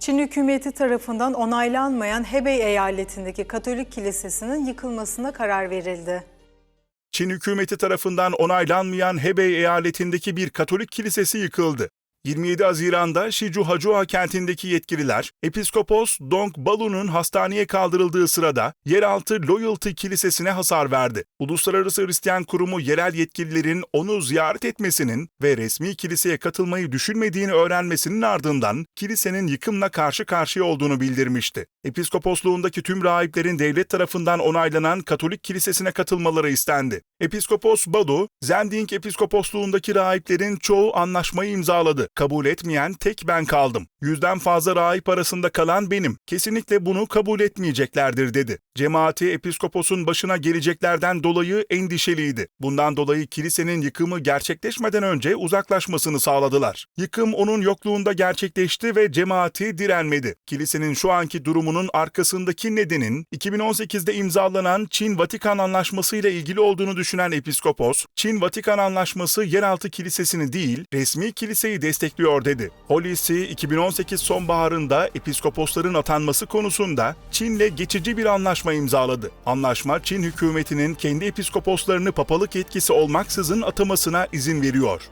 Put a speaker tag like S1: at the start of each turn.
S1: Çin hükümeti tarafından onaylanmayan Hebei eyaletindeki Katolik kilisesinin yıkılmasına karar verildi.
S2: Çin hükümeti tarafından onaylanmayan Hebei eyaletindeki bir Katolik kilisesi yıkıldı. 27 Haziran'da Shijuhajua kentindeki yetkililer, Episkopos Dong Balu'nun hastaneye kaldırıldığı sırada yeraltı Loyalty Kilisesi'ne hasar verdi. Uluslararası Hristiyan Kurumu yerel yetkililerin onu ziyaret etmesinin ve resmi kiliseye katılmayı düşünmediğini öğrenmesinin ardından kilisenin yıkımla karşı karşıya olduğunu bildirmişti. Episkoposluğundaki tüm rahiplerin devlet tarafından onaylanan Katolik kilisesine katılmaları istendi. Episkopos Balu, Zending Episkoposluğundaki rahiplerin çoğu anlaşmayı imzaladı. Kabul etmeyen tek ben kaldım. Yüzden fazla rahip arasında kalan benim. Kesinlikle bunu kabul etmeyeceklerdir dedi. Cemaati episkoposun başına geleceklerden dolayı endişeliydi. Bundan dolayı kilisenin yıkımı gerçekleşmeden önce uzaklaşmasını sağladılar. Yıkım onun yokluğunda gerçekleşti ve cemaati direnmedi. Kilisenin şu anki durumunun arkasındaki nedenin 2018'de imzalanan Çin-Vatikan Anlaşması ile ilgili olduğunu düşünen episkopos, Çin-Vatikan Anlaşması yeraltı kilisesini değil, resmi kiliseyi destekliyor dedi. Holy See 2018 sonbaharında episkoposların atanması konusunda Çin'le geçici bir anlaşma imzaladı. Anlaşma Çin hükümetinin kendi episkoposlarını papalık yetkisi olmaksızın atamasına izin veriyor.